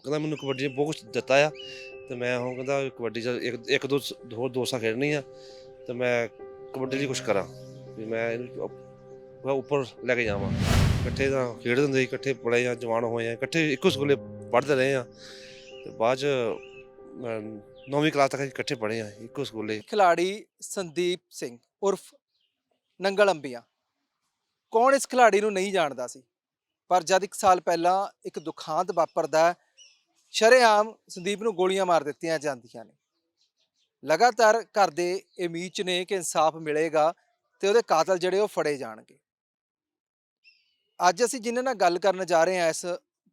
ਕਹਿੰਦਾ ਮੈਨੂੰ ਕਬੱਡੀ ਨੇ ਬਹੁਤ ਕੁਝ ਦਿੱਤਾ ਆ ਤੇ ਮੈਂ ਹੁਣ ਕਹਿੰਦਾ ਕਬੱਡੀ ਚ ਇੱਕ ਇੱਕ ਦੋ ਹੋਰ ਦੋਸਤਾਂ ਸਾਲ ਖੇਡਣੀ ਆ ਤੇ ਮੈਂ ਕਬੱਡੀ ਲਈ ਕੁਝ ਕਰਾਂ ਵੀ ਮੈਂ ਇਹਨੂੰ ਉਪ- ਉੱਪਰ ਲੈ ਕੇ ਜਾਵਾਂ। ਇਕੱਠੇ ਤਾਂ ਖੇਡਦੇ ਹੁੰਦੇ ਸੀ ਇਕੱਠੇ ਪੜ੍ਹੇ ਆ ਜਵਾਨ ਹੋਏ ਆ ਇਕੱਠੇ ਇੱਕੋ ਸਕੂਲੇ ਪੜ੍ਹਦੇ ਰਹੇ ਆ ਤੇ ਬਾਅਦ ਚ ਮੈਂ ਨੌਵੀਂ ਕਲਾਸ ਤੱਕ ਅਸੀਂ ਇਕੱਠੇ ਪੜ੍ਹੇ ਆ ਇੱਕੋ ਸਕੂਲੇ। ਖਿਲਾੜੀ ਸੰਦੀਪ ਸਿੰਘ ਉਰਫ ਨੰਗਲ ਅੰਬੀਆਂ। ਕੌਣ ਇਸ ਖਿਲਾੜੀ ਨੂੰ ਨਹੀਂ ਜਾਣਦਾ ਸੀ? ਪਰ ਜਦ ਇੱਕ ਸਾਲ ਪਹਿਲਾਂ ਇੱਕ ਦੁਖਾਂਤ ਵਾਪਰਦਾ ਹੈ, ਸ਼ਰੇਆਮ ਸੰਦੀਪ ਨੂੰ ਗੋਲੀਆਂ ਮਾਰ ਦਿੱਤੀਆਂ ਜਾਂਦੀਆਂ ਨੇ। ਲਗਾਤਾਰ ਘਰ ਦੇ ਇਹ 'ਚ ਨੇ ਕਿ ਇਨਸਾਫ ਮਿਲੇਗਾ ਤੇ ਉਹਦੇ ਕਾਤਲ ਜਿਹੜੇ ਉਹ ਫੜੇ ਜਾਣਗੇ। ਅੱਜ ਅਸੀਂ ਜਿਨ੍ਹਾਂ ਨਾਲ ਗੱਲ ਕਰਨ ਜਾ ਰਹੇ ਹਾਂ ਇਸ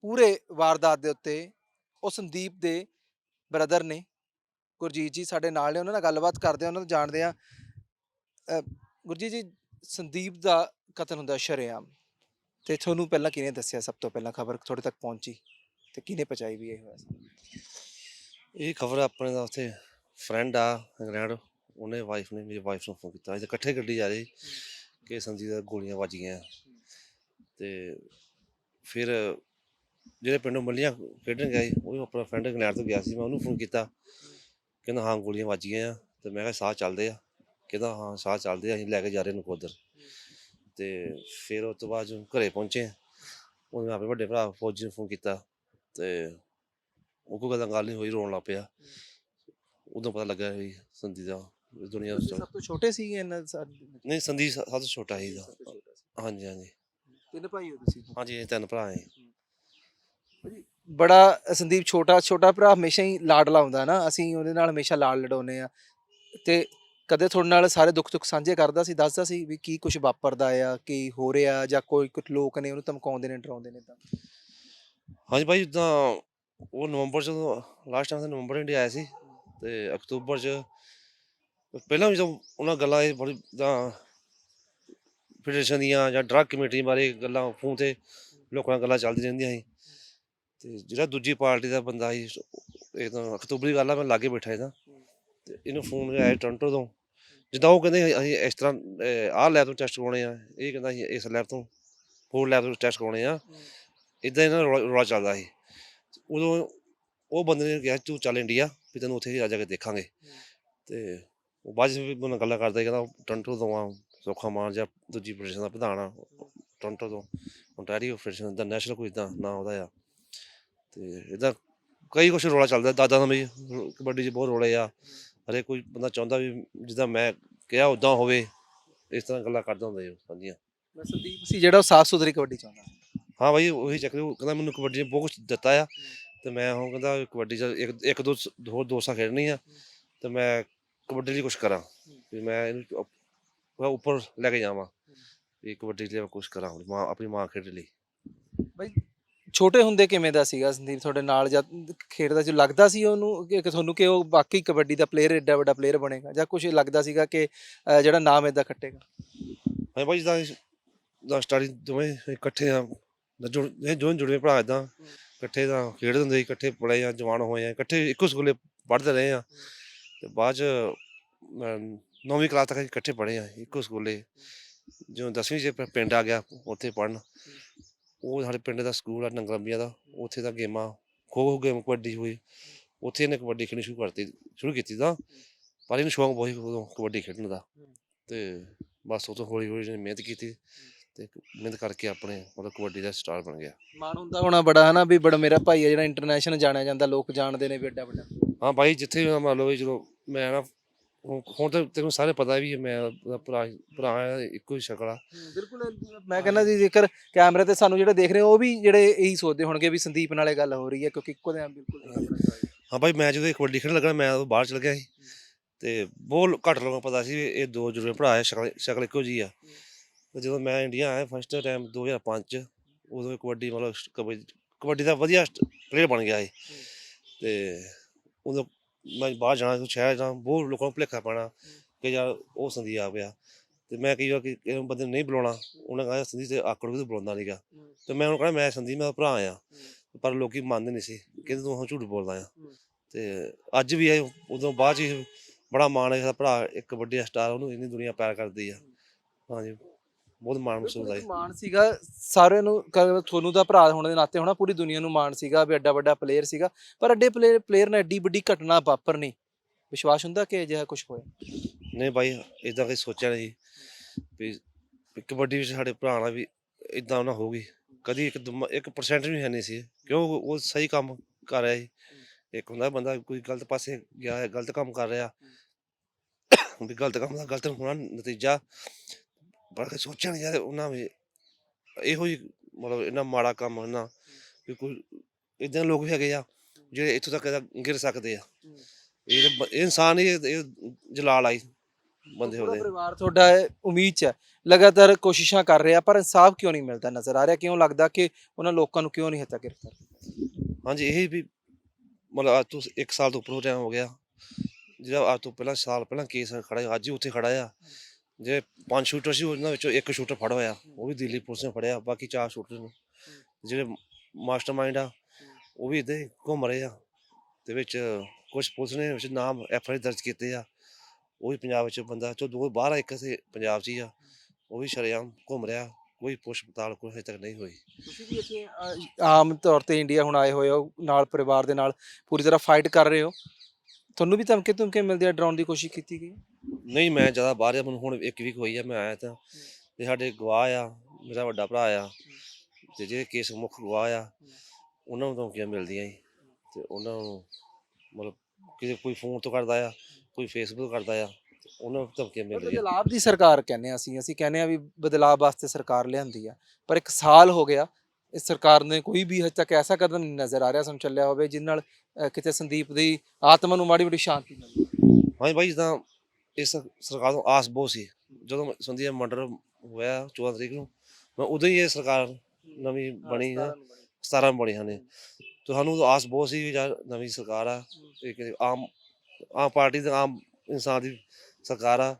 ਪੂਰੇ ਵਾਰਦਾਤ ਦੇ ਉੱਤੇ, ਉਹ ਸੰਦੀਪ ਦੇ ਬ੍ਰਦਰ ਨੇ। ਗੁਰਜੀਤ ਜੀ ਸਾਡੇ ਨਾਲ ਨੇ, ਉਹਨਾਂ ਨਾਲ ਗੱਲਬਾਤ ਕਰਦੇ ਆ ਉਹਨਾਂ ਤੋਂ ਜਾਣਦੇ ਆ ਗੁਰਜੀਤ ਜੀ, ਸੰਦੀਪ ਦਾ ਕਤਲ ਹੁੰਦਾ ਸ਼ਰੇਆਮ। ਤੇ ਤੁਹਾਨੂੰ ਪਹਿਲਾਂ ਕਿਹਨੇ ਦੱਸਿਆ? ਸਭ ਤੋਂ ਪਹਿਲਾਂ ਖਬਰ ਤੁਹਾਡੇ ਤੱਕ ਪਹੁੰਚੀ। ਤੇ ਕਿਹਨੇ ਪਹੁੰਚਾਈ ਵੀ ਇਹ ਹੋਇਆ ਸੀ ਇਹ ਖਬਰ ਆਪਣੇ ਦਾ ਉੱਥੇ ਫਰੈਂਡ ਆ ਇੰਗਲੈਂਡ ਉਹਨੇ ਵਾਈਫ ਨੇ, ਮੇਰੀ ਵਾਈਫ ਨੂੰ ਫੋਨ ਕੀਤਾ। ਅਸੀਂ ਇਕੱਠੇ ਗੱਡੀ ਜਾ ਰਹੇ ਕਿ ਸੰਜੀਤ ਦਾ ਗੋਲੀਆਂ ਵੱਜ ਗਈਆਂ ਤੇ ਫਿਰ ਜਿਹੜੇ ਪਿੰਡੋਂ ਮੱਲੀਆਂ ਖੇਡਣ ਗਏ, ਉਹ ਆਪਣਾ ਫਰੈਂਡ ਇੰਗਲੈਂਡ ਤੋਂ ਗਿਆ ਸੀ, ਮੈਂ ਉਹਨੂੰ ਫੋਨ ਕੀਤਾ। ਕਹਿੰਦਾ, ਹਾਂ, ਗੋਲੀਆਂ ਵੱਜ ਗਈਆਂ ਆ। ਤੇ ਮੈਂ ਕਿਹਾ, ਸਾਹ ਚੱਲਦੇ ਆ। ਕਹਿੰਦਾ, ਹਾਂ, ਸਾਹ ਚੱਲਦੇ ਆ, ਅਸੀਂ ਲੈ ਕੇ ਜਾ ਰਹੇ ਨਕੋਦਰ। ਕੋਦਰ ਤੇ ਫਿਰ ਉਸ ਤੋਂ ਬਾਅਦ ਜਦੋਂ ਘਰੇ ਪਹੁੰਚੇ, ਉਹਨੇ ਆਪਣੇ ਵੱਡੇ ਭਰਾ ਫੌਜੀ ਨੂੰ ਫੋਨ ਕੀਤਾ। ਤੇ ਉਹ ਕੋਈ ਗੱਲ ਨਹੀਂ ਹੋਈ ਰੋਣ ਲੱਗ ਪਿਆ। ਉਦੋਂ ਪਤਾ ਲੱਗਾ ਵੀ ਸੰਦੀ ਦਾ ਇਸ ਦੁਨੀਆ ਵਿੱਚ ਸਭ ਤੋਂ ਛੋਟੇ ਸੀਗੇ ਇਹਨਾਂ ਸਾਡੇ? ਨਹੀਂ ਸੰਦੀ ਸਭ ਤੋਂ ਛੋਟਾ ਸੀ ਸੀ। ਹਾਂਜੀ ਹਾਂਜੀ। ਤਿੰਨ ਭਾਈ ਹੋ ਤੁਸੀਂ? ਹਾਂਜੀ ਇਹ ਤਿੰਨ ਭਰਾ ਹੈ। ਬੜਾ ਸੰਦੀਪ ਛੋਟਾ ਛੋਟਾ ਭਰਾ ਹਮੇਸ਼ਾ ਹੀ ਲਾਡਲਾ ਹੁੰਦਾ ਨਾ ਅਸੀਂ ਉਹਦੇ ਨਾਲ ਹਮੇਸ਼ਾ ਲਾਡ ਲਡਾਉਨੇ ਆ। ਤੇ ਕਦੇ ਤੁਹਾਡੇ ਨਾਲ ਸਾਰੇ ਦੁੱਖ ਦੁੱਖ ਸਾਂਝੇ ਕਰਦਾ ਸੀ ਦੱਸਦਾ ਸੀ ਵੀ ਕੀ ਕੁਝ ਵਾਪਰਦਾ ਆ ਕੀ ਹੋ ਰਿਹਾ ਜਾਂ ਕੋਈ ਕੁਝ ਲੋਕ ਨੇ ਉਹਨੂੰ ਧਮਕਾਉਂਦੇ ਨੇ ਡਰਾਉਂਦੇ ਨੇ ਤਾਂ ਹਾਂਜੀ ਭਾਈ, ਜਿੱਦਾਂ ਉਹ ਨਵੰਬਰ ਚ ਲਾਸਟ ਟਾਈਮ ਨਵੰਬਰ ਇੰਡੀਆ ਆਇਆ ਸੀ ਤੇ ਅਕਤੂਬਰ ਚ ਪਹਿਲਾਂ ਵੀ ਜਦੋਂ ਉਹਨਾਂ ਗੱਲਾਂ ਇਹ ਬੜੀ ਤਾਂ ਫੈਡਰੇਸ਼ਨ ਦੀਆਂ ਜਾਂ ਡਰੱਗ ਕਮੇਟੀ ਬਾਰੇ ਗੱਲਾਂ ਫੋਨ ਤੇ ਲੋਕਾਂ ਨਾਲ ਗੱਲਾਂ ਚੱਲਦੀ ਰਹਿੰਦੀਆਂ ਸੀ ਤੇ ਜਿਹੜਾ ਦੂਜੀ ਪਾਰਟੀ ਦਾ ਬੰਦਾ ਸੀ ਇਹ ਤਾਂ ਅਕਤੂਬਰ ਦੀ ਗੱਲ ਆ ਮੈਂ ਲਾਗੇ ਬੈਠਾ ਇਹਦਾ ਤੇ ਇਹਨੂੰ ਫੋਨ ਆਇਆ ਟੋਰਾਂਟੋ ਤੋਂ। ਜਿੱਦਾਂ ਉਹ ਕਹਿੰਦੇ ਅਸੀਂ ਇਸ ਤਰ੍ਹਾਂ ਆਹ ਲੈਬ ਤੋਂ ਟੈਸਟ ਕਰਾਉਣੇ ਆ, ਇਹ ਕਹਿੰਦਾ ਅਸੀਂ ਇਸ ਲੈਬ ਤੋਂ, ਹੋਰ ਲੈਬ ਤੋਂ ਟੈਸਟ ਕਰਾਉਣੇ ਆ। ਇਦਾਂ ਇਹਨਾਂ ਦਾ ਰੌਲਾ ਰੌਲਾ ਚੱਲਦਾ ਸੀ। ਉਦੋਂ ਉਹ ਬੰਦੇ ਨੇ ਕਿਹਾ ਤੂੰ ਚੱਲ ਇੰਡੀਆ ਵੀ ਤੈਨੂੰ ਉੱਥੇ ਜਾ ਜਾ ਕੇ ਦੇਖਾਂਗੇ। ਤੇ ਉਹ ਬਾਅਦ 'ਚ ਵੀ ਮੈਨੂੰ ਗੱਲਾਂ ਕਰਦਾ ਸੀ, ਕਹਿੰਦਾ ਟੋਰਾਂਟੋ ਤੋਂ ਆ ਸੋਖਾ ਮਾਨ ਜਾਂ ਦੂਜੀ ਫੈਡਰੇਸ਼ਨ ਦਾ ਪ੍ਰਧਾਨ ਆ ਟੋਰਾਂਟੋ ਤੋਂ। ontario ਫੈਡਰੇਸ਼ਨ ਦਾ ਨੈਸ਼ਨਲ ਕੋਈ ਇਦਾਂ ਨਾਂ ਉਹਦਾ ਆ। ਤੇ ਇਦਾਂ ਕਈ ਕੁਛ ਰੌਲਾ ਚੱਲਦਾ ਦਾਦਾ ਦਾ ਵੀ ਰੋ- ਕਬੱਡੀ 'ਚ ਬਹੁਤ ਰੌਲੇ ਆ। ਹਰੇ ਕੋਈ ਬੰਦਾ ਚਾਹੁੰਦਾ ਵੀ ਜਿੱਦਾਂ ਮੈਂ ਕਿਹਾ ਉਦਾਂ ਹੋਵੇ ਇਸ ਤਰ੍ਹਾਂ ਗੱਲਾਂ ਕਰਦਾ ਹੁੰਦਾ ਜੀ ਉਹ ਸਾਂਝੀਆਂ। ਮੈਂ ਸੰਦੀਪ ਸੀ ਜਿਹੜਾ ਉਹ ਸਾਫ਼ ਸੁਥਰੀ ਕਬੱਡੀ ਚਾਹੁੰਦਾ ਹਾਂ ਭਾਈ ਉਹੀ ਚੱਕਰ ਉਹ ਕਹਿੰਦਾ ਮੈਨੂੰ ਕਬੱਡੀ ਨੇ ਬਹੁਤ ਕੁਝ ਦਿੱਤਾ ਆ। ਤੇ ਮੈਂ ਹੁਣ ਕਹਿੰਦਾ ਕਬੱਡੀ ਚ ਇੱਕ ਇੱਕ ਦੋ ਸ- ਹੋਰ ਦੋ ਸਾਲ ਖੇਡਣੀ ਆ। ਤੇ ਮੈਂ ਕਬੱਡੀ ਲਈ ਕੁਝ ਕਰਾਂ। ਵੀ ਮੈਂ ਇਹਨੂੰ ਮੈਂ ਉੱਪਰ ਲੈ ਕੇ ਜਾਵਾਂ। ਵੀ ਕਬੱਡੀ ਲਈ ਕੁਝ ਕਰਾਂ ਆਪਣੀ ਮਾਂ ਆਪਣੀ ਮਾਂ ਖੇਡ ਲਈ। ਬਈ ਛੋਟੇ ਹੁੰਦੇ ਕਿਵੇਂ ਦਾ ਸੀਗਾ ਸੰਦੀਪ ਤੁਹਾਡੇ ਨਾਲ ਜਦ ਖੇਡਦਾ ਸੀ ਲੱਗਦਾ ਸੀ ਉਹਨੂੰ ਕਿ ਕਿ ਤੁਹਾਨੂੰ ਕਿ ਉਹ ਵਾਕਈ ਕਬੱਡੀ ਦਾ ਪਲੇਅਰ ਏਡਾ ਵੱਡਾ ਪਲੇਅਰ ਬਣੇਗਾ? ਜਾਂ ਕੁਝ ਲੱਗਦਾ ਸੀਗਾ ਕਿ ਅਹ, ਜਿਹੜਾ ਨਾਮ ਇਦਾਂ ਖੱਟੇਗਾ? ਹਾਂ ਭਾਈ ਜਿੱਦਾਂ ਦਾ ਸਟਾਰੀ ਦੋਵੇਂ ਇਕੱਠੇ ਆ ਜੁੜ ਇਹ ਦੋਵੇਂ ਜੁੜੇ ਭਰਾ ਇਦਾਂ ਇਕੱਠੇ ਤਾਂ ਖੇਡਦੇ ਹੁੰਦੇ ਸੀ ਇਕੱਠੇ ਪੜ੍ਹੇ ਆ ਜਵਾਨ ਹੋਏ ਆ ਇਕੱਠੇ ਇੱਕੋ ਸਕੂਲੇ ਪੜ੍ਹਦੇ ਰਹੇ ਆ ਤੇ ਬਾਅਦ ਚ ਨੌਵੀਂ ਕਲਾਸ ਤੱਕ ਅਸੀਂ ਇਕੱਠੇ ਪੜ੍ਹੇ ਆ ਇੱਕੋ ਸਕੂਲੇ। ਜਦੋਂ 10ਵੀਂ ਚ ਪ- ਪਿੰਡ ਆ ਗਿਆ ਉੱਥੇ ਪੜ੍ਹਨ। ਉਹ ਸਾਡੇ ਪਿੰਡ ਦਾ ਸਕੂਲ ਆ ਨੰਗਲੰਬੀਆਂ ਦਾ। ਉੱਥੇ ਦਾ ਗੇਮਾਂ ਖੋ ਖੋ ਗੇਮ ਕਬੱਡੀ ਹੋਈ। ਉੱਥੇ ਇਹਨੇ ਕਬੱਡੀ ਖੇਡਣੀ ਸ਼ੁਰੂ ਕਰਤੀ ਸ਼ੁਰੂ ਕੀਤੀ ਤਾਂ। ਪਰ ਇਹਨੂੰ ਸ਼ੌਂਕ ਬਹੁਤ ਸੀ ਉਦੋਂ ਕਬੱਡੀ ਖੇਡਣ ਦਾ। ਤੇ ਬਸ ਉਹ ਤੋਂ ਹੌਲੀ ਹੌਲੀ ਇਹਨੇ ਮਿਹਨਤ ਕੀਤੀ। ਤੇ ਮਿਹਨਤ ਕਰਕੇ ਆਪਣੇ ਮਤਲਬ ਕਬੱਡੀ ਦਾ ਸਟਾਰ ਬਣ ਗਿਆ। ਮਾਣ ਹੁੰਦਾ ਹੋਣਾ ਬੜਾ ਹਨਾ ਵੀ ਬੜਾ ਮੇਰਾ ਭਾਈ ਹੈ ਜਿਹੜਾ ਇੰਟਰਨੈਸ਼ਨਲ ਜਾਣਿਆ ਜਾਂਦਾ ਲੋਕ ਜਾਣਦੇ ਨੇ ਵੀ ਏਡਾ ਵੱਡਾ। ਹਾਂ ਬਾਈ ਜਿੱਥੇ ਵੀ ਮੰਨ ਲਓ ਵੀ ਜਦੋਂ ਮੈਂ ਨਾ ਹੁਣ ਹੁਣ ਤਾਂ ਤੈਨੂੰ ਸਾਰੇ ਪਤਾ ਵੀ ਮੈਂ ਉਹਦਾ ਭਰਾ ਭਰਾ ਆ, ਇੱਕੋ ਹੀ ਸ਼ਕਲ ਆ। ਬਿਲਕੁਲ ਮੈਂ ਕਹਿੰਦਾ ਜੀ ਜੇਕਰ ਕੈਮਰੇ ਤੇ ਸਾਨੂੰ ਜਿਹੜੇ ਦੇਖ ਰਹੇ ਹੋ ਉਹ ਵੀ ਜਿਹੜੇ ਇਹੀ ਸੋਚਦੇ ਹੋਣਗੇ ਵੀ ਸੰਦੀਪ ਨਾਲੇ ਗੱਲ ਹੋ ਰਹੀ ਹੈ ਕਿਉਂਕਿ ਇੱਕੋ ਦੇ ਬਿਲਕੁਲ ਹਾਂ ਬਾਈ ਮੈਂ ਜਦੋਂ ਕਬੱਡੀ ਖੇਡਣ ਲੱਗਾ ਮੈਂ ਉਦੋਂ ਬਾਹਰ ਚਲ ਗਿਆ ਸੀ। ਤੇ ਬਹੁਤ ਘੱਟ ਲੋਕਾਂ ਨੂੰ ਪਤਾ ਸੀ ਵੀ ਇਹ ਦੋ ਜੁੜੇ ਭਰਾ ਆ ਸ਼ਕਲ ਸ਼ਕਲ ਇੱਕੋ ਜੀ ਆ। ਤੇ ਜਦੋਂ ਮੈਂ ਇੰਡੀਆ ਆਇਆ ਫਸਟ ਟਾਈਮ 2005 ਚ, ਉਦੋਂ ਕਬੱਡੀ ਮਤਲਬ ਕਬੱਡੀ ਕਬੱਡੀ ਦਾ ਵਧੀਆ ਪਲੇਅਰ ਬਣ ਗਿਆ ਸੀ ਤੇ ਉਦੋਂ ਮੈਂ ਬਾਹਰ ਜਾਣਾ ਕੋਈ ਸ਼ਹਿਰ ਜਾਣਾ, ਬਹੁਤ ਲੋਕਾਂ ਨੂੰ ਭੁਲੇਖਾ ਪੈਣਾ ਕਿ ਯਾਰ ਉਹ ਸੰਦੀ ਆ ਗਿਆ। ਤੇ ਮੈਂ ਕਹੀ ਵਾਰ ਕਿ ਇਹ ਬੰਦੇ ਨੂੰ ਨਹੀਂ ਬੁਲਾਉਣਾ, ਉਹਨਾਂ ਕਹਿੰਦਾ ਸੰਦੀ ਤੇ ਆਕੜ ਵੀ ਬੁਲਾਉਂਦਾ ਨਹੀਂਗਾ ਤੇ ਮੈਂ ਉਹਨੂੰ ਕਹਿੰਦਾ ਮੈਂ ਸੰਦੀ ਮੈਂ ਭਰਾ ਆ। ਪਰ ਲੋਕੀ ਮੰਨਦੇ ਨਹੀਂ ਸੀ, ਕਹਿੰਦੇ ਤੂੰ ਹੁਣ ਝੂਠ ਬੋਲਦਾ ਆ। ਤੇ ਅੱਜ ਵੀ ਇਹ ਉਦੋਂ ਬਾਅਦ ਚ ਹੀ ਬੜਾ ਮਾਣ ਹੈ ਸਾਡਾ ਭਰਾ ਇੱਕ ਵੱਡੇ ਸਟਾਰ ਉਹਨੂੰ ਇੰਨੀ ਦੁਨੀਆ ਪਿਆਰ ਕਰਦੀ ਆ। ਹਾਂਜੀ। ਬਹੁਤ ਮਾਣ ਮਹਿਸੂਸ ਆਈ। ਮਾਣ ਸੀਗਾ ਸਾਰਿਆਂ ਨੂੰ ਕ- ਤੁਹਾਨੂੰ ਤਾਂ ਭਰਾ ਹੋਣ ਦੇ ਨਾਤੇ ਹੋਣਾ ਪੂਰੀ ਦੁਨੀਆ ਨੂੰ ਮਾਣ ਸੀਗਾ ਵੀ ਐਡਾ ਵੱਡਾ ਪਲੇਅਰ ਸੀਗਾ। ਪਰ ਐਡੇ ਪਲੇਅਰ ਪਲੇਅਰ ਨਾਲ ਐਡੀ ਵੱਡੀ ਘਟਨਾ ਵਾਪਰਨੀ ਵਿਸ਼ਵਾਸ ਹੁੰਦਾ ਕਿ ਅਜਿਹਾ ਕੁਝ ਹੋਇਆ? ਨਹੀਂ ਬਾਈ ਇਦਾਂ ਕਦੇ ਸੋਚਿਆ ਨਹੀਂ ਵੀ ਵੀ ਕਬੱਡੀ ਵਿੱਚ ਸਾਡੇ ਭਰਾ ਨਾਲ ਵੀ ਇਦਾਂ ਨਾ ਹੋਊਗੀ। ਕਦੀ ਇੱਕ ਦਮ- ਇੱਕ ਪਰਸੈਂਟ ਵੀ ਹੈ ਨਹੀਂ ਸੀ। ਕਿਉਂ? ਉਹ ਸਹੀ ਕੰਮ ਕਰ ਰਿਹਾ ਸੀ। ਇੱਕ ਹੁੰਦਾ ਬੰਦਾ ਕੋਈ ਗਲਤ ਪਾਸੇ ਗਿਆ ਹੈ ਗਲਤ ਕੰਮ ਕਰ ਰਿਹਾ। ਵੀ ਗਲਤ ਕੰਮ ਦਾ ਗਲਤ ਹੋਣਾ ਨਤੀਜਾ। ਸੋਚਿਆ ਨਹੀਂ ਯਾਰ ਉਹਨਾਂ ਵੀ ਇਹੋ ਹੀ ਮਤਲਬ ਇਹਨਾਂ ਮਾੜਾ ਕੰਮ ਇਹਨਾਂ ਵੀ ਕੋਈ ਇਦਾਂ ਲੋਕ ਵੀ ਹੈਗੇ ਆ ਜਿਹੜੇ ਇੱਥੋਂ ਤੱਕ ਇਹਦਾ ਗਿਰ ਸਕਦੇ ਆ। ਇਹ ਤਾਂ ਬ- ਇਹ ਇਨਸਾਨ ਹੀ ਇਹ ਇਹ ਜਲਾਲ ਆਈ ਬੰਦੇ ਪੂਰਾ ਹੋਦੇ ਪਰਿਵਾਰ ਤੁਹਾਡਾ ਹੈ, ਉਮੀਦ ਚ ਹੈ। ਲਗਾਤਾਰ ਕੋਸ਼ਿਸ਼ਾਂ ਕਰ ਰਿਹਾ ਪਰ ਇਨਸਾਫ ਕਿਉਂ ਨਹੀਂ ਮਿਲਦਾ ਨਜ਼ਰ ਆ ਰਿਹਾ? ਕਿਉਂ ਲੱਗਦਾ ਕਿ ਉਹਨਾਂ ਲੋਕਾਂ ਨੂੰ ਕਿਉਂ ਨਹੀਂ ਹੱਤਾ ਗ੍ਰਿਫਤਾਰ ਹਾਂਜੀ ਇਹ ਵੀ ਮਤਲਬ ਅੱਜ ਤੋਂ 1 ਸਾਲ ਤੋਂ ਉੱਪਰ ਟਾਈਮ ਹੋ ਗਿਆ। ਜਿਹੜਾ ਅੱਜ ਤੋਂ ਪਹਿਲਾਂ ਸਾਲ ਪਹਿਲਾਂ ਕੇਸ ਖੜਾ ਅੱਜ ਹੀ ਉੱਥੇ ਖੜਾ ਆ। ਜੇ ਪੰਜ ਸ਼ੂਟਰ ਸੀ ਉਹਨਾਂ ਵਿੱਚੋਂ ਇੱਕ ਸ਼ੂਟਰ ਫੜ ਹੋਇਆ ਉਹ ਵੀ ਦਿੱਲੀ ਪੁਲਿਸ ਨੇ ਫੜਿਆ ਬਾਕੀ ਚਾਰ ਸ਼ੂਟਰ ਨੇ। ਜਿਹੜੇ ਮਾਸਟਰਮਾਈਂਡ ਆ ਉਹ ਵੀ ਇੱਦਾਂ ਘੁੰਮ ਰਹੇ ਆ ਤੇ ਵਿੱਚ ਕੁਝ ਪੁਲਿਸ ਨੇ ਵਿੱਚ ਨਾਮ ਐਫ ਆਈ ਦਰਜ ਕੀਤੇ ਆ। ਉਹ ਵੀ ਪੰਜਾਬ ਵਿੱਚ ਬੰਦਾ ਚੋ ਦੋ ਬਾਹਰ ਆ, ਇੱਕ ਸੇ ਪੰਜਾਬ 'ਚ ਹੀ ਆ ਉਹ ਵੀ ਸ਼ਰੇਆਮ ਘੁੰਮ ਰਿਹਾ ਕੋਈ ਪੁੱਛ ਪੜਤਾਲ ਕੋਈ ਹਜੇ ਤੱਕ ਨਹੀਂ ਹੋਈ। ਤੁਸੀਂ ਵੀ ਇੱਥੇ ਆਮ ਤੌਰ ਤੇ ਇੰਡੀਆ ਹੁਣ ਆਏ ਹੋਏ ਹੋ ਨਾਲ ਪਰਿਵਾਰ ਦੇ ਨਾਲ ਪੂਰੀ ਤਰ੍ਹਾਂ ਫਾਈਟ ਕਰ ਰਹੇ ਹੋ। ਤੁਹਾਨੂੰ ਵੀ ਧਮਕੇ ਧਮਕੇ ਮਿਲਦੇ ਆ ਡਰਾਉਣ ਦੀ ਕੋਸ਼ਿਸ਼ ਕੀਤੀ ਗਈ? ਨਹੀਂ ਮੈਂ ਜ਼ਿਆਦਾ ਬਾਹਰ ਆ ਮੈਨੂੰ ਹੁਣ ਇੱਕ ਵੀਕ ਹੋਈ ਆ ਮੈਂ ਆਇਆ ਤਾਂ। ਤੇ ਸਾਡੇ ਗਵਾਹ ਆ ਮੇਰਾ ਵੱਡਾ ਭਰਾ ਆ। ਤੇ ਜਿਹੜੇ ਕੇਸ ਮੁੱਖ ਗਵਾਹ ਆ ਉਹਨਾਂ ਨੂੰ ਧਮਕੀਆਂ ਮਿਲਦੀਆਂ ਸੀ ਤੇ ਉਹਨਾਂ ਨੂੰ ਮਤਲਬ ਕਿਸੇ ਕੋਈ ਫੋਨ ਤੋਂ ਕਰਦਾ ਆ ਕੋਈ ਫੇਸਬੁੱਕ ਕਰਦਾ ਆ ਤੇ ਉਹਨਾਂ ਨੂੰ ਧਮਕੀਆਂ ਮਿਲਦੀਆਂ। ਬਦਲਾਵ ਦੀ ਸਰਕਾਰ ਕਹਿੰਦੇ ਆ ਅਸੀਂ ਅਸੀਂ ਕਹਿੰਦੇ ਆ ਵੀ ਬਦਲਾਵ ਵਾਸਤੇ ਸਰਕਾਰ ਲਿਆਂਦੀ ਆ। ਪਰ ਇੱਕ ਸਾਲ ਹੋ ਗਿਆ ਇਸ ਸਰਕਾਰ ਨੇ ਕੋਈ ਵੀ ਹਜੇ ਤੱਕ ਐਸਾ ਕਦਮ ਨਹੀਂ ਨਜ਼ਰ ਆ ਰਿਹਾ ਸਾਨੂੰ ਚੱਲਿਆ ਹੋਵੇ ਜਿਸ ਨਾਲ ਅ, ਕਿਤੇ ਸੰਦੀਪ ਦੀ ਆਤਮਾ ਨੂੰ ਮਾੜੀ ਮੋਟੀ ਸ਼ਾਂਤੀ ਮਿਲੇ ਹਾਂਜੀ ਭਾਈ ਜਿੱਦਾਂ ਇਸ ਸਰਕਾਰ ਤੋਂ ਆਸ ਬਹੁਤ ਸੀ। ਜਦੋਂ ਸੰਦੀਪ ਮਰਡਰ ਹੋਇਆ 14 ਤਰੀਕ ਨੂੰ ਮੈਂ ਉਦੋਂ ਹੀ ਇਹ ਸਰਕਾਰ ਨਵੀਂ ਬਣੀ ਆ। 17 ਬਣੀ। ਹਨ ਇਹ। ਤੇ ਸਾਨੂੰ ਉਦੋਂ ਆਸ ਬਹੁਤ ਸੀ ਵੀ ਯਾਰ ਨਵੀਂ ਸਰਕਾਰ ਆ ਇਹ ਆਮ ਆਮ ਪਾਰਟੀ ਦੇ ਆਮ ਇਨਸਾਨ ਦੀ ਸਰਕਾਰ ਆ।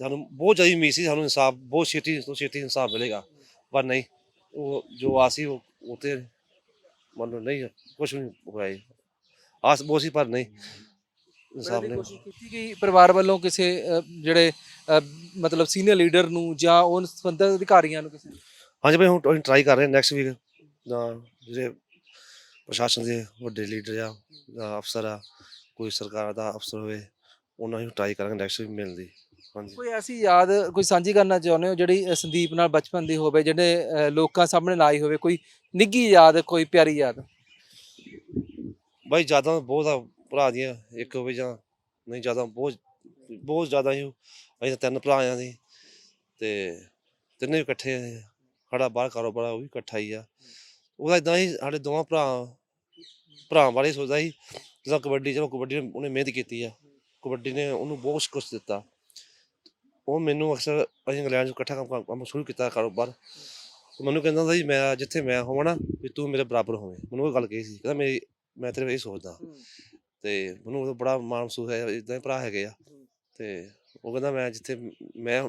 ਸਾਨੂੰ ਬਹੁਤ ਜ਼ਿਆਦਾ ਉਮੀਦ ਸੀ ਸਾਨੂੰ ਇਨਸਾਫ ਬਹੁਤ ਛੇਤੀ ਤੋਂ ਛੇਤੀ ਇਨਸਾਫ ਮਿਲੇਗਾ। ਪਰ ਨਹੀਂ ਉਹ ਜੋ ਆਸ ਸੀ ਉਹ ਉਤੇ ਮਨ ਨਹੀਂ ਕੁਝ ਨਹੀਂ ਹੋਇਆ ਜੀ। ਆਸ ਬਹੁਤ ਸੀ ਪਰ ਨਹੀਂ। ਇਨਸਾਫ ਨਹੀਂ। ਕੋਸ਼ਿਸ਼ ਕੀਤੀ ਗਈ ਪਰਿਵਾਰ ਵੱਲੋਂ ਕਿਸੇ ਅ, ਜਿਹੜੇ ਅ, ਮਤਲਬ ਸੀਨੀਅਰ ਲੀਡਰ ਨੂੰ ਜਾਂ ਉਹ ਸੰਬੰਧਿਤ ਅਧਿਕਾਰੀਆਂ ਨੂੰ ਕਿਸੇ ਹਾਂਜੀ ਭਾਈ ਹੁਣ ਟਰਾਈ ਕਰ ਰਹੇ ਹਾਂ ਨੈਕਸਟ ਵੀਕ ਜਾਂ ਜਿਹੜੇ ਪ੍ਰਸ਼ਾਸਨ ਦੇ ਵੱਡੇ ਲੀਡਰ ਆ ਜਾਂ ਅਫਸਰ ਆ ਕੋਈ ਸਰਕਾਰ ਦਾ ਅਫਸਰ ਹੋਵੇ ਉਹਨਾਂ ਨੂੰ ਟਰਾਈ ਕਰਾਂਗੇ ਨੈਕਸਟ ਵੀਕ ਮਿਲਣ ਦੀ। ਹਾਂਜੀ। ਕੋਈ ਐਸੀ ਯਾਦ ਕੋਈ ਸਾਂਝੀ ਕਰਨਾ ਚਾਹੁੰਦੇ ਹੋ ਜਿਹੜੀ ਸੰਦੀਪ ਨਾਲ ਬਚਪਨ ਦੀ ਹੋਵੇ ਜਿਹੜੇ ਲੋਕਾਂ ਸਾਹਮਣੇ ਨਾ ਆਈ ਹੋਵੇ ਕੋਈ ਨਿੱਗੀ ਯਾਦ ਕੋਈ ਪਿਆਰੀ ਯਾਦ? ਭਾਈ ਜ਼ਿਆਦਾ ਬਹੁਤ ਆ ਭਰਾ ਦੀਆਂ ਇੱਕ ਹੋਵੇ ਜਾਂ ਨਹੀਂ ਜ਼ਿਆਦਾ ਬਹੁਤ ਬਹੁਤ ਜ਼ਿਆਦਾ ਹੀ ਅਸੀਂ ਤਾਂ ਤਿੰਨ ਭਰਾ ਆਂ ਦੀ ਤੇ ਤਿੰਨੇ ਵੀ ਇਕੱਠੇ ਆ। ਸਾਡਾ ਬਾਹਰ ਕਾਰੋਬਾਰ ਆ, ਉਹ ਵੀ ਇਕੱਠਾ ਹੀ ਆ। ਉਹਦਾ ਇਦਾਂ ਹੀ ਸਾਡੇ ਦੋਵਾਂ ਭਰਾ ਭਰਾ ਬਾਰੇ ਸੋਚਦਾ ਸੀ ਜਿੱਦਾਂ ਕਬੱਡੀ ਚ ਕਬੱਡੀ ਨੇ ਉਹਨੇ ਮਿਹਨਤ ਕੀਤੀ ਆ ਕਬੱਡੀ ਨੇ ਉਹਨੂੰ ਬਹੁਤ ਕੁਛ ਦਿੱਤਾ। ਉਹ ਮੈਨੂੰ ਅਕਸਰ ਅਸੀਂ ਇੰਗਲੈਂਡ 'ਚ ਇਕੱਠਾ ਕੰਮ ਕੰਮ ਸ਼ੁਰੂ ਕੀਤਾ ਕਾਰੋਬਾਰ। ਮੈਨੂੰ ਕਹਿੰਦਾ ਹੁੰਦਾ ਸੀ ਮੈਂ ਜਿੱਥੇ ਮੈਂ ਹੋਵਾਂ ਨਾ ਵੀ ਤੂੰ ਮੇਰੇ ਬਰਾਬਰ ਹੋਵੇਂ। ਮੈਨੂੰ ਉਹ ਗੱਲ ਕਹੀ ਸੀ ਕਹਿੰਦਾ ਮੇਰੀ ਮੈਂ ਤੇਰੇ ਇਹ ਸੋਚਦਾ। ਤੇ ਮੈਨੂੰ ਉਦੋਂ ਬੜਾ ਮਾਣ ਮਹਿਸੂਸ ਹੋਇਆ ਇਦਾਂ ਦੇ ਭਰਾ ਹੈਗੇ ਆ। ਤੇ ਉਹ ਕਹਿੰਦਾ ਮੈਂ ਜਿੱਥੇ ਮੈਂ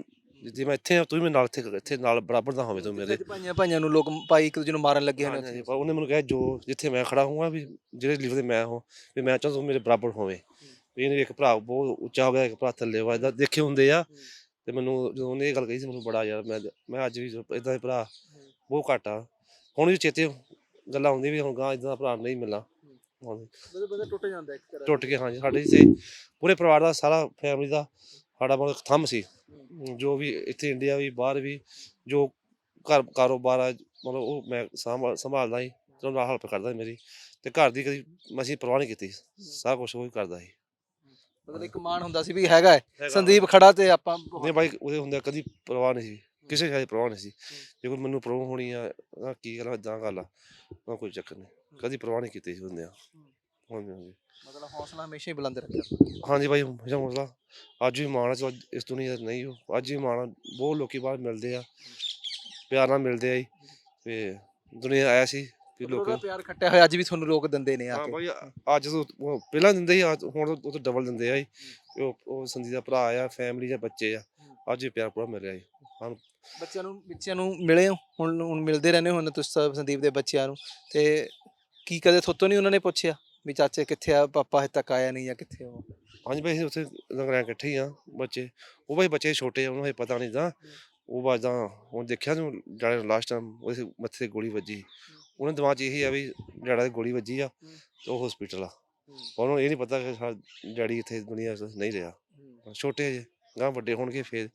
ਜਿੱਥੇ ਮੈਂ ਇੱਥੇ ਆ ਤੂੰ ਵੀ ਮੇਰੇ ਨਾਲ ਇੱਥੇ ਇੱਥੇ ਨਾਲ ਬਰਾਬਰ ਦਾ ਹੋਵੇਂ ਤੂੰ ਮੇਰੇ। ਭਾਈਆਂ ਭਾਈਆਂ ਨੂੰ ਲੋਕ ਭਾਈ ਇੱਕ ਦੂਜੇ ਨੂੰ ਮਾਰਨ ਲੱਗੇ ਹੋਏ ਹਾਂਜੀ, ਨੇ ਹਾਂਜੀ, ਪਰ ਉਹਨੇ ਮੈਨੂੰ ਕਿਹਾ ਜੋ ਜਿੱਥੇ ਮੈਂ ਖੜਾ ਹੋਊਂਗਾ ਵੀ ਜਿਹੜੇ ਲੀਵਰ ਤੇ ਮੈਂ ਹੋ ਵੀ ਮੈਂ ਚਾਹੁੰਦਾ ਤੂੰ ਮੇਰੇ ਬਰਾਬਰ ਹੋਵੇਂ। ਵੀ ਇਹਨੇ ਇੱਕ ਭਰਾ ਬਹੁਤ ਉੱਚਾ ਹੋ ਗਿਆ ਇੱਕ ਭਰਾ ਥੱਲੇ ਹੋਇਆ ਏਦਾਂ ਦੇਖੇ ਹੁੰਦੇ ਆ। ਤੇ ਮੈਨੂੰ ਜਦੋਂ ਉਹਨੇ ਇਹ ਗੱਲ ਕਹੀ ਸੀ ਮੈਨੂੰ ਬੜਾ ਯਾਰ ਮੈਂ ਮੈਂ ਅੱਜ ਵੀ ਇਦਾਂ ਦੇ ਭਰਾ ਬਹੁਤ ਘੱਟ ਆ ਹੁਣ ਵੀ ਚੇਤੇ ਗੱਲਾਂ ਆਉਂਦੀਆਂ ਵੀ ਹੁਣ ਗਾਂ ਇਦਾਂ ਦਾ ਭਰਾ ਨਹੀਂ ਮਿਲਣਾ। ਬੰਦਾ ਬੰਦਾ ਟੁੱਟ ਜਾਂਦਾ ਇੱਕ ਤਰ੍ਹਾਂ ਟੁੱਟ ਕੇ ਹਾਂਜੀ ਸਾਡੇ ਸੇ ਪੂਰੇ ਪਰਿਵਾਰ ਦਾ ਸਾਰਾ ਫੈਮਿਲੀ ਦਾ ਸਾਡਾ ਮਤਲਬ ਥੰਮ ਸੀ। ਜੋ ਵੀ ਇੱਥੇ ਇੰਡੀਆ ਵੀ ਬਾਹਰ ਵੀ ਜੋ ਘਰ ਕਾਰੋਬਾਰ ਆ ਮਤਲਬ ਉਹ ਮੈਂ ਸੰਭਾਲ ਸੰਭਾਲਦਾ ਸੀ ਤੇ ਨਾਲ ਹੈਲਪ ਕਰਦਾ ਮੇਰੀ। ਤੇ ਘਰ ਦੀ ਕਦੀ ਅਸੀਂ ਪਰਵਾਹ ਨਹੀਂ ਕੀਤੀ। ਸਾਰਾ ਕੁਝ ਉਹ ਹੀ ਕਰਦਾ ਸੀ। ਮਤਲਬ ਇੱਕ ਮਾਣ ਹੁੰਦਾ ਸੀ ਵੀ ਹੈਗਾ ਹੈ ਸੰਦੀਪ ਖੜਾ ਤੇ ਆਪਾਂ ਨਹੀਂ ਬਾਈ ਉਹਦੇ ਹੁੰਦੇ ਕਦੀ ਪਰਵਾਹ ਨਹੀਂ ਸੀ। ਕਿਸੇ ਸ਼ਾਇਦ ਪਰਵਾਹ ਨਹੀਂ ਸੀ। ਜੇ ਕੋਈ ਮੈਨੂੰ ਪ੍ਰੋਬਲਮ ਹੋਣੀ ਆ ਕੀ ਗੱਲ ਇਦਾਂ ਗੱਲ ਆ। ਉਹ ਕੋਈ ਚੱਕਰ ਨਹੀਂ। ਕਦੀ ਪਰਵਾਹ ਨਹੀਂ ਕੀਤੀ ਸੀ ਹੁੰਦਿਆਂ ਹਾਂਜੀ ਹਾਂਜੀ। ਮਤਲਬ ਹੌਸਲਾ ਹਮੇਸ਼ਾ ਹੀ ਬੁਲੰਦ ਰੱਖਿਆ। ਹਾਂਜੀ ਭਾਈ ਹਮੇਸ਼ਾ ਹੌਸਲਾ। ਅੱਜ ਵੀ ਮਾਣ ਆ ਚਲੋ ਇਸ ਦੁਨੀਆ 'ਤੇ ਨਹੀਂ ਹੋ ਅੱਜ ਵੀ ਮਾਣ ਆ, ਬਹੁਤ ਲੋਕੀ ਬਾਹਰ ਮਿਲਦੇ ਆ। ਪਿਆਰ ਨਾਲ ਮਿਲਦੇ ਆ ਜੀ। ਤੇ ਦੁਨੀਆ ਆਇਆ ਸੀ। ਵੀ ਲੋਕ ਉਹਦਾ ਪਿਆਰ ਖੱਟਿਆ ਹੋਇਆ ਅੱਜ ਵੀ ਤੁਹਾਨੂੰ ਲੋਕ ਦਿੰਦੇ ਨੇ ਆ ਹਾਂ ਕੇ। ਭਾਈ ਅੱਜ ਤੋਂ ਉਹ ਪਹਿਲਾਂ ਦਿੰਦੇ ਸੀ ਅੱਜ ਹੁਣ ਉਹ ਤੋਂ ਡਬਲ ਦਿੰਦੇ ਆ ਜੀ। ਤੇ ਉਹ ਉਹ ਸੰਦੀ ਦਾ ਭਰਾ ਆ ਫੈਮਿਲੀ ਜਾਂ ਬੱਚੇ ਆ ਅੱਜ ਵੀ ਪਿਆਰ ਪੂਰਾ ਮਿਲ ਰਿਹਾ ਜੀ। ਬੱਚਿਆਂ ਨੂੰ ਬੱਚਿਆਂ ਨੂੰ ਮਿਲੇ ਹੋ? ਹੁਣ ਹੁਣ ਮਿਲਦੇ ਰਹਿੰਦੇ ਹੋ ਹੁਣ ਤੁਸੀਂ ਸਭ ਸੰਦੀਪ ਦੇ ਬੱਚਿਆਂ ਨੂੰ? ਤੇ ਕੀ ਕਦੇ ਥੋਤੋਂ ਨਹੀਂ ਉਹਨਾਂ ਨੇ ਪੁੱਛਿਆ ਵੀ ਚਾਚੇ ਕਿੱਥੇ ਆ ਪਾਪਾ ਹਜੇ ਤੱਕ ਆਇਆ ਨਹੀਂ ਜਾਂ ਕਿੱਥੇ ਹੋ ਹਾਂਜੀ ਭਾਈ ਅਸੀਂ ਉੱਥੇ ਲੰਗਰਾਂ ਇਕੱਠੇ ਹੀ ਆ ਬੱਚੇ। ਉਹ ਭਾਈ ਬੱਚੇ ਛੋਟੇ ਆ ਉਹਨਾਂ ਨੂੰ ਹਜੇ ਪਤਾ ਨਹੀਂ ਦਾ ਉਹ ਬਾਜਦਾ ਹੁਣ ਦੇਖਿਆ ਨੂੰ ਜਿਹੜੇ ਲਾਸਟ ਟਾਈਮ ਉਹਦੇ ਮੱਥੇ ਤੇ ਗੋਲੀ ਵੱਜੀ। ਉਹਨੇ ਦਿਮਾਗ 'ਚ ਇਹੀ ਆ ਵੀ ਜਿਹੜਾ ਦੀ ਗੋਲੀ ਵੱਜੀ ਆ ਤੇ ਉਹ ਹਸਪੀਟਲ ਆ। ਉਹਨੂੰ ਇਹ ਨਹੀਂ ਪਤਾ ਕਿ ਸਾਡਾ ਡੈਡੀ ਇੱਥੇ ਦੁਨੀਆ 'ਚ ਨਹੀਂ ਰਿਹਾ। ਛੋਟੇ ਜੇ ਗਾਂ ਵੱਡੇ ਹੋਣਗੇ ਫੇਰ।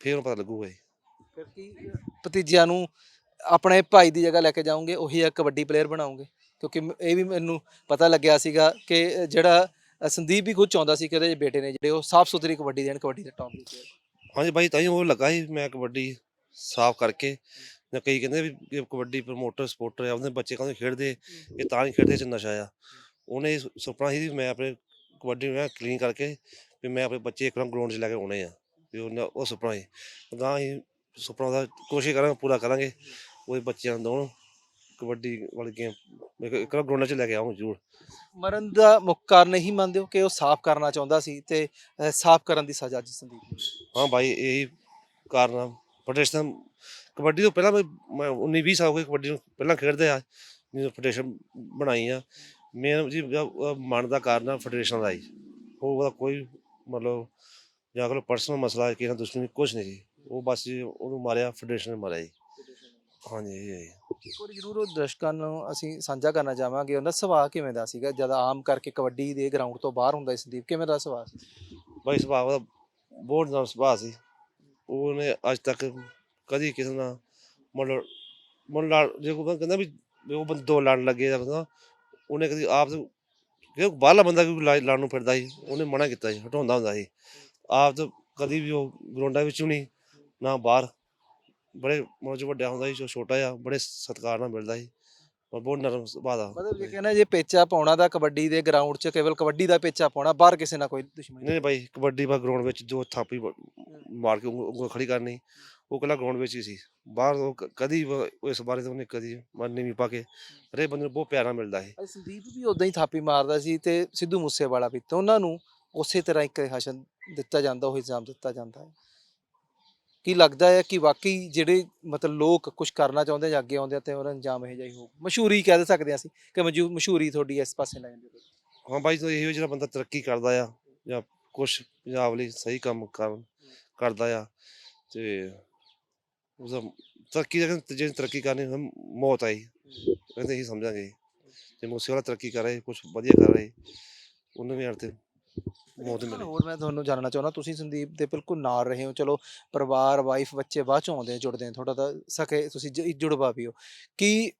ਫੇਰ ਉਹਨੂੰ ਪਤਾ ਲੱਗੂਗਾ ਜੀ ਫਿਰ ਕੀ ਭਤੀਜਿਆਂ ਨੂੰ ਆਪਣੇ ਭਾਈ ਦੀ ਜਗ੍ਹਾ ਲੈ ਕੇ ਜਾਓਗੇ ਉਹੀ ਇੱਕ ਕਬੱਡੀ ਪਲੇਅਰ ਬਣਾਓਗੇ? ਕਿਉਂਕਿ ਮ- ਇਹ ਵੀ ਮੈਨੂੰ ਪਤਾ ਲੱਗਿਆ ਸੀਗਾ ਕਿ ਜਿਹੜਾ ਅ, ਸੰਦੀਪ ਵੀ ਖੁਦ ਚਾਹੁੰਦਾ ਸੀ ਕਿ ਉਹਦੇ ਬੇਟੇ ਨੇ ਜਿਹੜੇ ਉਹ ਸਾਫ਼ ਸੁਥਰੀ ਕਬੱਡੀ ਦੇਣ ਕਬੱਡੀ ਦੇ ਟੌਪ ਦੇ player। ਹਾਂਜੀ ਬਾਈ ਤਾਂ ਹੀ ਉਹ ਲੱਗਾ ਸੀ ਮੈਂ ਕਬੱਡੀ ਸਾਫ਼ ਕਰਕੇ। ਜਾਂ ਕਈ ਕਹਿੰਦੇ ਵੀ ਇਹ ਕਬੱਡੀ ਪ੍ਰਮੋਟਰ ਸਪੋਰਟਰ ਆ ਉਹਦੇ ਬੱਚੇ ਕਹਿੰਦੇ ਖੇਡਦੇ ਇਹ ਤਾਂ ਨਹੀਂ ਖੇਡਦੇ ਚ ਨਸ਼ਾ ਆ। ਉਹਨੇ ਸੁਪਨਾ ਸੀ ਵੀ ਮੈਂ ਆਪਣੇ ਕਬੱਡੀ ਨੂੰ ਕਲੀਨ ਕਰਕੇ ਵੀ ਮੈਂ ਆਪਣੇ ਬੱਚੇ ਇੱਕ ਗਰਾਊਂਡ 'ਚ ਲੈ ਕੇ ਆਉਣੇ ਆ ਵੀ ਉਹਨੇ ਉਹ ਸੁਪਨਾ ਸੀ। ਗਾਂ ਹੀ ਸੁਪਨਾ ਦਾ ਕੋਸ਼ਿਸ਼ ਕਰਾਂਗੇ ਪੂਰਾ ਕਰਾਂਗੇ ਉਹਦੇ ਬੱਚਿਆਂ ਨੂੰ ਦੇਣ ਕਬੱਡੀ ਵਾਲੀ ਗੇਮ ਇੱਕ ਗਰਾਊਂਡ 'ਚ ਲੈ ਕੇ ਆਉਂ ਜ਼ਰੂਰ। ਮਰਨ ਦਾ ਮੁੱਖ ਕਾਰਨ ਇਹੀ ਮੰਨਦੇ ਹੋ ਕਿ ਉਹ ਸਾਫ਼ ਕਰਨਾ ਚਾਹੁੰਦਾ ਸੀ ਤੇ ਸਾਫ਼ ਕਰਨ ਦੀ ਸਜ਼ਾ ਅੱਜ ਸੰਦੀਪ ਨੂੰ? ਹਾਂ ਭਾਈ ਇਹੀ ਕਾਰਨ ਆ। ਫੈਡਰੇਸ਼ਨ ਕਬੱਡੀ ਤੋਂ ਪਹਿਲਾਂ ਮੈਂ- ਮੈਂ 19 20 ਸਾਲ ਹੋ ਗਏ ਕਬੱਡੀ ਨੂੰ ਪਹਿਲਾਂ ਖੇਡਦੇ ਆ ਜਦੋਂ ਫੈਡਰੇਸ਼ਨ ਬਣਾਈ ਆ। ਮੇਨ ਜੀ ਉਹਦਾ ਮਨ ਦਾ ਕਾਰਨ ਆ ਫੈਡਰੇਸ਼ਨ ਦਾ ਹੀ ਹੋਰ ਉਹਦਾ ਕੋਈ ਮਤਲਬ ਜਾਂ ਕੋਈ ਪਰਸਨਲ ਮਸਲਾ ਹੈ ਕਿ ਨਾ ਦੁਸ਼ਮਣੀ ਕੁਝ ਨਹੀਂ ਜੀ। ਉਹ ਬਸ ਜੀ ਉਹਨੂੰ ਮਾਰਿਆ ਫੈਡਰੇਸ਼ਨ ਨੇ ਮਾਰਿਆ ਜੀ। ਹਾਂਜੀ ਇਹ ਹੈ ਜੀ। ਇੱਕ ਵਾਰੀ ਜ਼ਰੂਰ ਉਹ ਦਰਸ਼ਕਾਂ ਨੂੰ ਅਸੀਂ ਸਾਂਝਾ ਕਰਨਾ ਚਾਹਾਂਗੇ ਉਹਦਾ ਸੁਭਾਅ ਕਿਵੇਂ ਦਾ ਸੀਗਾ? ਜਦ ਆਮ ਕਰਕੇ ਕਬੱਡੀ ਦੇ ਗਰਾਊਂਡ ਤੋਂ ਬਾਹਰ ਹੁੰਦਾ ਸੀ ਸੰਦੀਪ ਕਿਵੇਂ ਦਾ ਸੁਭਾਅ ਸੀ? ਬਾਈ ਸੁਭਾਅ ਉਹਦਾ ਬਹੁਤ ਨਾਲ ਸੁਭਾਅ ਸੀ। ਉਹਨੇ ਅੱਜ ਤੱਕ ਕਦੀ ਕਿਸੇ ਨਾਲ ਮਤਲਬ ਮਨ ਲੜ ਜੇ ਕੋਈ ਬੰਦਾ ਕਹਿੰਦਾ ਵੀ ਉਹ ਬੰਦੇ ਦੋ ਲੜਨ ਲੱਗੇ ਜਾਂ ਬੰਦਾ ਉਹਨੇ ਕਦੀ ਆਪ ਤੋਂ ਕਿ ਬਾਹਰਲਾ ਬੰਦਾ ਕੋਈ ਲੜ- ਲੜਨ ਨੂੰ ਫਿਰਦਾ ਸੀ ਉਹਨੇ ਮਨਾ ਕੀਤਾ ਸੀ ਹਟਾਉਂਦਾ ਹੁੰਦਾ ਸੀ। ਆਪ ਤਾਂ ਕਦੀ ਵੀ ਉਹ ਗਰਾਊਂਡਾਂ ਵਿੱਚੋਂ ਨਹੀਂ ਨਾ ਬਾਹਰ। ਬੜੇ ਮਤਲਬ ਜੋ ਵੱਡਾ ਹੁੰਦਾ ਸੀ ਜੋ ਛੋਟਾ ਆ ਬੜੇ ਸਤਿਕਾਰ ਨਾਲ ਮਿਲਦਾ ਸੀ ਪਰ ਬਹੁਤ ਨਰਮ ਸੁਭਾਅ ਦਾ ਮਤਲਬ ਜੇ ਕਹਿੰਦਾ ਜੇ ਪੇਚਾ ਪਾਉਣਾ ਤਾਂ ਕਬੱਡੀ ਦੇ ਗਰਾਊਂਡ 'ਚ ਕੇਵਲ ਕਬੱਡੀ ਦਾ ਪੇਚਾ ਪਾਉਣਾ ਬਾਹਰ ਕਿਸੇ ਨਾਲ ਕੋਈ ਦੁਸ਼ਮਣੀ ਨਹੀਂ ਬਾਈ ਕਬੱਡੀ ਬਾ ਗਰਾਊਂਡ ਵਿੱਚ ਜੋ ਥਾਪੀ ਬ- ਮਾਰ ਕੇ ਉਂਗ- ਉਂਗਲ ਖੜੀ ਕਰਨੀ। ਉਹ ਕੱਲਾ ਗਰਾਊਂਡ ਵਿੱਚ ਹੀ ਸੀ। ਬਾਹਰ ਉਹ ਕ- ਕਦੀ ਵ- ਇਸ ਬਾਰੇ ਤਾਂ ਉਹਨੇ ਕਦੀ ਮਨ ਨਹੀਂ ਪਾ ਕੇ। ਹਰੇ ਬੰਦੇ ਨੂੰ ਬਹੁਤ ਪਿਆਰਾ ਮਿਲਦਾ ਹੈ ਸੰਦੀਪ ਵੀ ਉਦਾਂ ਹੀ ਥਾਪੀ ਮਾਰਦਾ ਸੀ ਤੇ ਸਿੱਧੂ ਮੂਸੇਵਾਲਾ ਵੀ ਤੇ ਉਹਨਾਂ ਨੂੰ ਉਸੇ ਤਰ੍ਹਾਂ ਇੱਕ ਹਸ਼ਨ ਦਿੱਤਾ ਜਾਂਦਾ ਉਹ ਇਲਜ਼ਾਮ ਦਿੱਤਾ ਜਾਂਦਾ ਹੈ। ਕੀ ਲੱਗਦਾ ਹੈ ਕਿ ਵਾਕਈ ਜਿਹੜੇ ਮਤਲਬ ਲੋਕ ਕੁਝ ਕਰਨਾ ਚਾਹੁੰਦੇ ਜਾਂ ਅੱਗੇ ਆਉਂਦੇ ਆ ਤੇ ਉਹਨਾਂ ਦਾ ਅੰਜਾਮ ਇਹ ਜਿਹਾ ਹੀ ਮਸ਼ਹੂਰੀ ਕਹਿ ਦੇ ਸਕਦੇ ਹਾਂ ਅਸੀਂ ਕਿ ਮਜੂ- ਮਸ਼ਹੂਰੀ ਤੁਹਾਡੀ ਇਸ ਪਾਸੇ ਲੈ ਜਾਂਦੀ ਹੈ ਹਾਂ ਬਾਈ ਤਾਂ ਇਹੋ ਜਿਹੜਾ ਬੰਦਾ ਤਰੱਕੀ ਕਰਦਾ ਆ ਜਾਂ ਕੁਛ ਪੰਜਾਬ ਲਈ ਸਹੀ ਕੰਮ ਕਰ ਕਰਦਾ ਆ ਤੇ ਉਹਦਾ ਤਰੱਕੀ ਦਾ ਕਹਿੰਦੇ ਜੇ ਤਰੱਕੀ ਕਰਨੀ ਤਾਂ ਮੌਤ ਆਈ। ਕਹਿੰਦੇ ਇਹੀ ਸਮਝਾਂਗੇ। ਜੇ ਮੂਸੇ ਵਾਲਾ ਤਰੱਕੀ ਕਰ ਰਿਹਾ ਕੁਝ ਵਧੀਆ ਕਰ ਰਿਹਾ ਉਹਨੂੰ ਵੀ ਅਰਥ ਮੌਤ ਮਿਲੇ। ਹੋਰ ਮੈਂ ਤੁਹਾਨੂੰ ਜਾਣਨਾ ਚਾਹੁੰਦਾ ਤੁਸੀਂ ਸੰਦੀਪ ਦੇ ਬਿਲਕੁਲ ਨਾਲ ਰਹੇ ਹੋ। ਚਲੋ ਪਰਿਵਾਰ ਵਾਈਫ ਬੱਚੇ ਬਾਅਦ ਚ ਆਉਂਦੇ ਜੁੜਦੇ ਥੋੜਾ ਤਾਂ ਸਕੇ ਤੁਸੀਂ ਜੁੜਵਾ ਵੀ ਹੋ। ਕੀ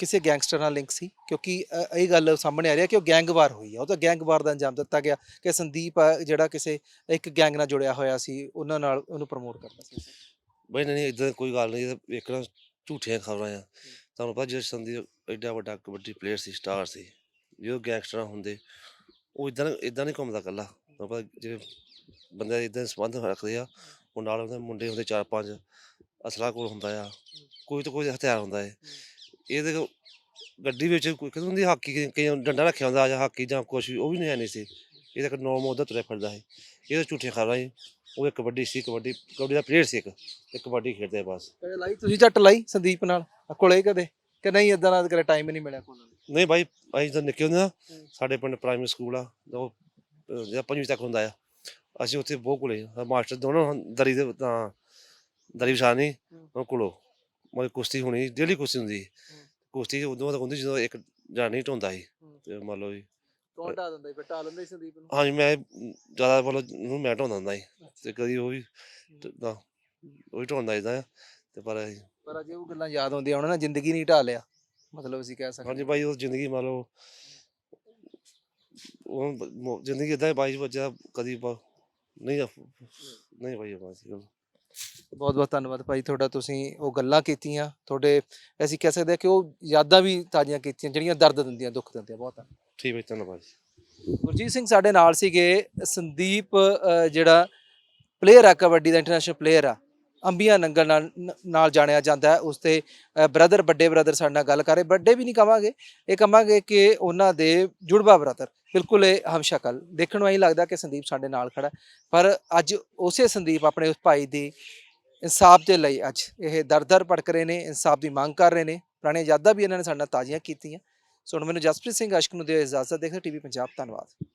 ਕਿਸੇ ਗੈਂਗਸਟਰ ਨਾਲ ਲਿੰਕ ਸੀ? ਕਿਉਂਕਿ ਅਹ, ਇਹ ਗੱਲ ਸਾਹਮਣੇ ਆ ਰਹੀ ਹੈ ਕਿ ਉਹ ਗੈਂਗਵਾਰ ਹੋਈ ਆ। ਉਹ ਤਾਂ ਗੈਂਗਵਾਰ ਦਾ ਅੰਜਾਮ ਦਿੱਤਾ ਗਿਆ ਕਿ ਸੰਦੀਪ ਆ ਜਿਹੜਾ ਕਿਸੇ ਇੱਕ ਗੈਂਗ ਨਾਲ ਜੁੜਿਆ ਹੋਇਆ ਸੀ ਉਹਨਾਂ ਨਾਲ ਉਹਨੂੰ ਪ੍ਰਮੋਟ ਕਰਦਾ ਸੀ। ਬਈ ਨਹੀਂ ਇਦਾਂ ਕੋਈ ਗੱਲ ਨਹੀਂ ਇਹ ਤਾਂ ਇੱਕ ਨਾ ਝੂਠੀਆਂ ਖਬਰਾਂ ਆ। ਤੁਹਾਨੂੰ ਪਤਾ ਜਦੋਂ ਸੰਦੀਪ ਐਡਾ ਵੱਡਾ ਕਬੱਡੀ ਪਲੇਅਰ ਸੀ ਸਟਾਰ ਸੀ ਜਦੋਂ ਗੈਂਗਸਟਰਾਂ ਹੁੰਦੇ ਉਹ ਇਦਾਂ ਇਦਾਂ ਨਹੀਂ ਘੁੰਮਦਾ ਇਕੱਲਾ। ਤੁਹਾਨੂੰ ਪਤਾ ਜਿਹੜੇ ਬੰਦੇ ਇਦਾਂ ਸੰਬੰਧ ਰੱਖਦੇ ਆ ਉਹ ਨਾਲ ਉਹਦੇ ਮੁੰਡੇ ਹੁੰਦੇ ਚਾਰ ਪੰਜ ਅਸਲਾ ਕੋਲ ਹੁੰਦਾ ਆ। ਕੋਈ ਤਾਂ ਕੋਈ ਹਥਿਆਰ ਹੁੰਦਾ ਹੈ ਇਹਦੇ ਗੱਡੀ ਵਿੱਚ ਕੋਈ ਕਹਿੰਦੇ ਹੁੰਦੀ ਹਾਕੀ ਕਈ- ਡੰਡਾ ਰੱਖਿਆ ਹੁੰਦਾ ਜਾਂ ਹਾਕੀ ਜਾਂ ਕੁਛ ਵੀ ਉਹ ਵੀ ਨਹੀਂ ਆਣੀ ਸੀ। ਇਹਦਾ ਇੱਕ ਨੌ ਮੋਦਾ ਤੁਰਿਆ ਫਿਰਦਾ ਹੈ ਇਹ ਤਾਂ ਝੂਠੀਆਂ ਖਬਰਾਂ ਸੀ। ਉਹ ਇੱਕ ਕਬੱਡੀ ਸੀ ਕਬੱਡੀ ਕਬੱਡੀ ਦਾ ਪਲੇਅਰ ਸੀ ਇੱਕ ਤੇ ਕਬੱਡੀ ਖੇਡਦੇ ਬਸ। ਕਦੇ ਲਾਈ? ਤੁਸੀਂ ਝੱਟ ਲਾਈ ਸੰਦੀਪ ਨਾਲ? ਆ ਕੋਲੇ ਕਦੇ? ਕਿ ਨਹੀਂ ਇਦਾਂ ਦਾ ਕਦੇ ਟਾਈਮ ਹੀ ਨਹੀਂ ਮਿਲਿਆ ਕੋਲ? ਨਹੀਂ ਭਾਈ ਅਸੀਂ ਤਾਂ ਨਿੱਕੇ ਹੁੰਦੇ ਨਾ ਹੂੰ। ਸਾਡੇ ਪਿੰਡ ਪ੍ਰਾਇਮਰੀ ਸਕੂਲ ਆ ਉਹ ਜਿਹੜਾ ਪੰਜਵੀਂ ਤੱਕ ਹੁੰਦਾ ਆ ਅਸੀਂ ਉੱਥੇ ਬਹੁਤ ਕੋਲੇ। ਮਾਸਟਰ ਦੋਨੋਂ ਦਰੀ ਦੇ ਤਾਂ ਦਰੀ ਉਹ ਕੋਲੋਂ। ਮਤਲਬ ਕੁਸ਼ਤੀ ਹੋਣੀ ਡੇਲੀ ਕੁਸ਼ਤੀ ਹੁੰਦੀ ਸੀ। ਕੁਸ਼ਤੀ ਉਦੋਂ ਤੱਕ ਹੁੰਦੀ ਜਦੋਂ ਇੱਕ ਜਾਨੀ ਢੋਂਦਾ ਸੀ ਹੂੰ। ਤੇ ਮੰਨ ਲਓ ਜੀ। ਕੌਣ ਢਾ ਦਿੰਦਾ ਫਿਰ ਢਾ ਲੈਂਦਾ ਸੀ ਸੰਦੀਪ ਨੂੰ? ਹਾਂਜੀ ਮੈਂ ਜ਼ਿਆਦਾ ਮਤਲਬ ਉਹਨੂੰ ਮੈਂ ਢੋਂਦਾ ਹੁੰਦਾ ਸੀ ਤੇ ਕਦੀ ਉਹ ਵੀ ਉਹ ਵੀ ਢੋਂਦਾ ਇਦਾਂ ਤੇ ਪਰ ਅਸੀਂ- ਪਰ ਅਜੇ ਉਹ ਗੱਲਾਂ ਯਾਦ ਆਉਂਦੀਆਂ ਉਹਨਾਂ ਨੇ ਜ਼ਿੰਦਗੀ ਨਹੀਂ ਢਾ ਲਿਆ। ਮਤਲਬ ਅਸੀਂ ਕਹਿ ਸਕਦੇ ਹਾਂਜੀ ਭਾਈ ਉਹ ਜ਼ਿੰਦਗੀ ਮੰਨ ਲਓ ਉਹ ਮੋ- ਜ਼ਿੰਦਗੀ ਇਦਾਂ ਬਾਈ ਵਜਾ ਕਦੀ ਬ- ਨਹੀਂ ਆ- ਨਹੀਂ ਭਾਈ ਬਸ ਗੱਲ ਬਹੁਤ ਬਹੁਤ ਧੰਨਵਾਦ ਭਾਈ ਤੁਹਾਡਾ ਤੁਸੀਂ ਉਹ ਗੱਲਾਂ ਕੀਤੀਆਂ ਤੁਹਾਡੇ ਅਸੀਂ ਕਹਿ ਸਕਦੇ ਹਾਂ ਕਿ ਉਹ ਯਾਦਾਂ ਵੀ ਤਾਜ਼ੀਆਂ ਕੀਤੀਆਂ ਜਿਹੜੀਆਂ ਦਰਦ ਦਿੰਦੀਆਂ ਦੁੱਖ ਦਿੰਦੀਆਂ ਬਹੁਤ ਠੀਕ ਹੈ ਧੰਨਵਾਦ ਜੀ। ਗੁਰਜੀਤ ਸਿੰਘ ਸਾਡੇ ਨਾਲ ਸੀਗੇ ਸੰਦੀਪ ਅ, ਜਿਹੜਾ ਪਲੇਅਰ ਆ ਕਬੱਡੀ ਦਾ ਇੰਟਰਨੈਸ਼ਨਲ ਪਲੇਅਰ ਆ। ਅੰਬੀਆਂ ਨੰਗਲ ਨਾਲ, ਨ- ਨਾਲ ਜਾਣਿਆ ਜਾਂਦਾ ਹੈ। ਉਸ ਤੇ ਬ੍ਰਦਰ, ਵੱਡੇ ਬ੍ਰਦਰ ਸਾਡੇ ਨਾਲ ਗੱਲ ਕਰੇ ਵੱਡੇ ਵੀ ਨਹੀਂ ਕਵਾਂਗੇ। ਇਹ ਕਵਾਂਗੇ ਕਿ ਉਹਨਾਂ ਦੇ ਜੁੜਵਾ ਬ੍ਰਦਰ। ਬਿਲਕੁਲ ਇਹ ਹਮਸ਼ਕਲ ਦੇਖਣ ਨੂੰ ਐਂ ਲੱਗਦਾ ਕਿ ਸੰਦੀਪ ਸਾਡੇ ਨਾਲ ਖੜਾ ਪਰ ਅੱਜ ਉਸੇ ਸੰਦੀਪ ਆਪਣੇ ਉਸ ਭਾਈ ਦੀ ਇਨਸਾਫ ਦੇ ਲਈ ਅੱਜ ਇਹ ਦਰ-ਦਰ ਭਟਕ ਰਹੇ ਨੇ, ਇਨਸਾਫ ਦੀ ਮੰਗ ਕਰ ਰਹੇ ਨੇ। ਪੁਰਾਣੀਆਂ ਯਾਦਾਂ ਵੀ ਇਹਨਾਂ ਨੇ ਸਾਡੇ ਨਾਲ ਤਾਜ਼ੀਆਂ ਕੀਤੀਆਂ। ਸੋ ਹੁਣ ਮੈਨੂੰ ਜਸਪ੍ਰੀਤ ਸਿੰਘ ਅਸ਼ਕ ਨੂੰ ਦਿਓ ਇਜਾਜ਼ਤ। ਦੇਖਦੇ ਟੀਵੀ ਪੰਜਾਬ, ਧੰਨਵਾਦ।